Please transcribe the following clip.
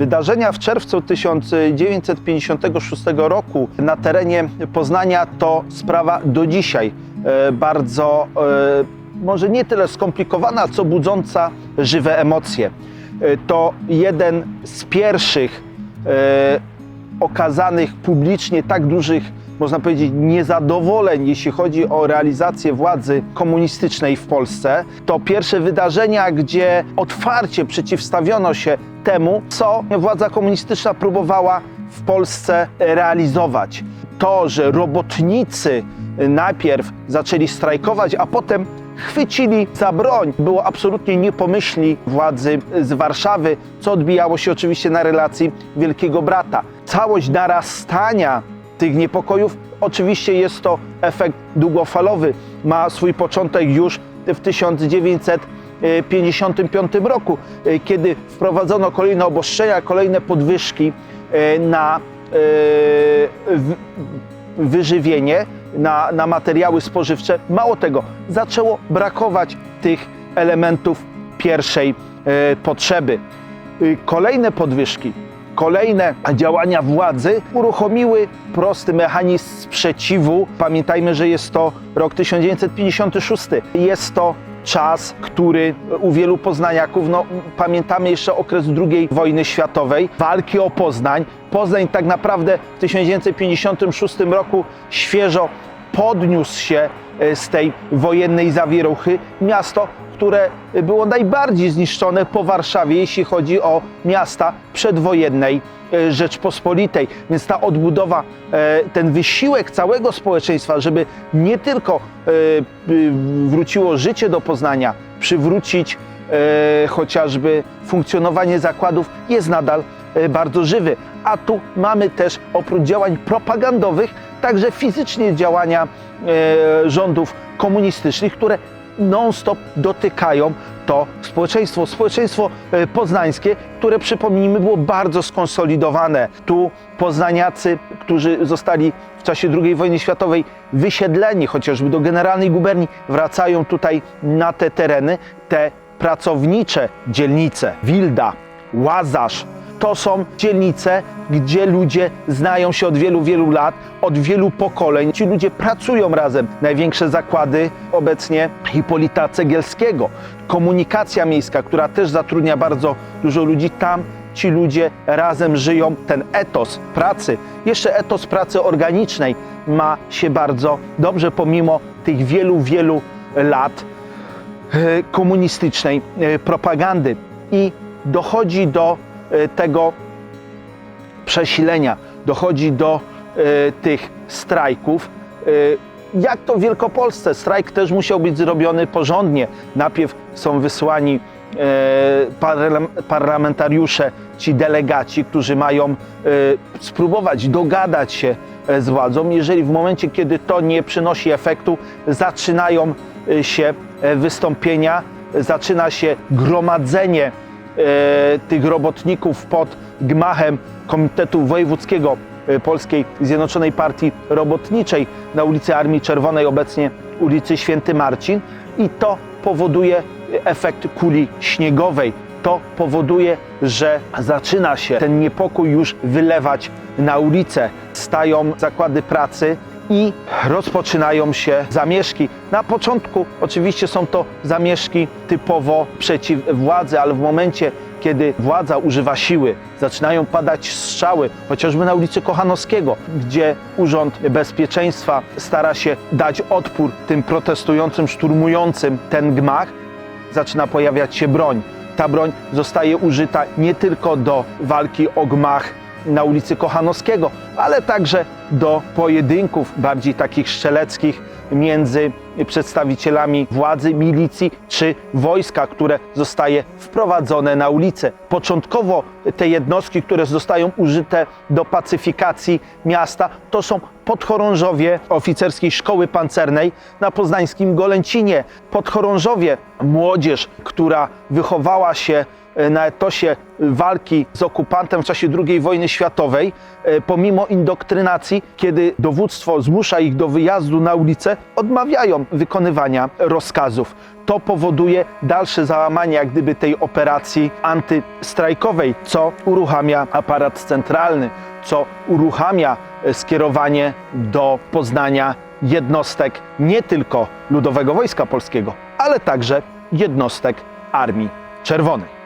Wydarzenia w czerwcu 1956 roku na terenie Poznania to sprawa do dzisiaj e, bardzo, e, może nie tyle skomplikowana, co budząca żywe emocje. E, To jeden z pierwszych okazanych publicznie tak dużych, można powiedzieć, niezadowoleń, jeśli chodzi o realizację władzy komunistycznej w Polsce. To pierwsze wydarzenia, gdzie otwarcie przeciwstawiono się temu, co władza komunistyczna próbowała w Polsce realizować. To, że robotnicy najpierw zaczęli strajkować, a potem chwycili za broń. Było absolutnie nie pomyśli władzy z Warszawy, co odbijało się oczywiście na relacji Wielkiego Brata. Całość narastania tych niepokojów, oczywiście jest to efekt długofalowy. Ma swój początek już w 1955 roku, e, kiedy wprowadzono kolejne obostrzenia, kolejne podwyżki e, na e, wyżywienie, na, na materiały spożywcze. Mało tego, zaczęło brakować tych elementów pierwszej potrzeby. Kolejne podwyżki, kolejne działania władzy uruchomiły prosty mechanizm sprzeciwu. Pamiętajmy, że jest to rok 1956. Jest to czas, który u wielu poznaniaków, no pamiętamy jeszcze okres II wojny światowej, walki o Poznań. Poznań tak naprawdę w 1956 roku świeżo podniósł się e, z tej wojennej zawieruchy. Miasto, które było najbardziej zniszczone po Warszawie, jeśli chodzi o miasta przedwojennej e, Rzeczpospolitej. Więc ta odbudowa, e, ten wysiłek całego społeczeństwa, żeby nie tylko wróciło życie do Poznania, przywrócić chociażby funkcjonowanie zakładów, jest nadal bardzo żywy. A tu mamy też oprócz działań propagandowych, także fizycznie działania e, rządów komunistycznych, które non-stop dotykają to społeczeństwo. Społeczeństwo e, poznańskie, które przypomnijmy było bardzo skonsolidowane. Tu poznaniacy, którzy zostali w czasie II wojny światowej wysiedleni chociażby do generalnej guberni, wracają tutaj na te tereny. Te pracownicze dzielnice, Wilda, Łazarz, to są dzielnice, gdzie ludzie znają się od wielu, wielu lat, od wielu pokoleń. Ci ludzie pracują razem. Największe zakłady obecnie Hipolita Cegielskiego. Komunikacja miejska, która też zatrudnia bardzo dużo ludzi, tam ci ludzie razem żyją. Ten etos pracy, jeszcze etos pracy organicznej ma się bardzo dobrze, pomimo tych wielu, wielu lat e, komunistycznej e, propagandy. I dochodzi do tego przesilenia, dochodzi do e, tych strajków. E, jak to w Wielkopolsce? Strajk też musiał być zrobiony porządnie. Najpierw są wysłani parlam- parlamentariusze, ci delegaci, którzy mają spróbować dogadać się e, z władzą. Jeżeli w momencie, kiedy to nie przynosi efektu, zaczynają się e, wystąpienia, zaczyna się gromadzenie tych robotników pod gmachem Komitetu Wojewódzkiego e, Polskiej Zjednoczonej Partii Robotniczej na ulicy Armii Czerwonej, obecnie ulicy Święty Marcin i to powoduje efekt kuli śniegowej. To powoduje, że zaczyna się ten niepokój już wylewać na ulicę. Stają zakłady pracy i rozpoczynają się zamieszki. Na początku oczywiście są to zamieszki typowo przeciw władzy, ale w momencie, kiedy władza używa siły, zaczynają padać strzały, chociażby na ulicy Kochanowskiego, gdzie Urząd Bezpieczeństwa stara się dać odpór tym protestującym, szturmującym ten gmach, zaczyna pojawiać się broń. Ta broń zostaje użyta nie tylko do walki o gmach na ulicy Kochanowskiego, ale także do pojedynków bardziej takich szczeleckich między przedstawicielami władzy, milicji czy wojska, które zostaje wprowadzone na ulicę. Początkowo te jednostki, które zostają użyte do pacyfikacji miasta, to są podchorążowie oficerskiej szkoły pancernej na poznańskim Golęcinie. Podchorążowie, młodzież, która wychowała się e, na etosie walki z okupantem w czasie II wojny światowej, e, pomimo indoktrynacji, kiedy dowództwo zmusza ich do wyjazdu na ulicę, odmawiają wykonywania rozkazów. To powoduje dalsze załamanie jak gdyby tej operacji antystrajkowej, co uruchamia aparat centralny, co uruchamia e, skierowanie do Poznania jednostek nie tylko Ludowego Wojska Polskiego, ale także jednostek Armii Czerwonej.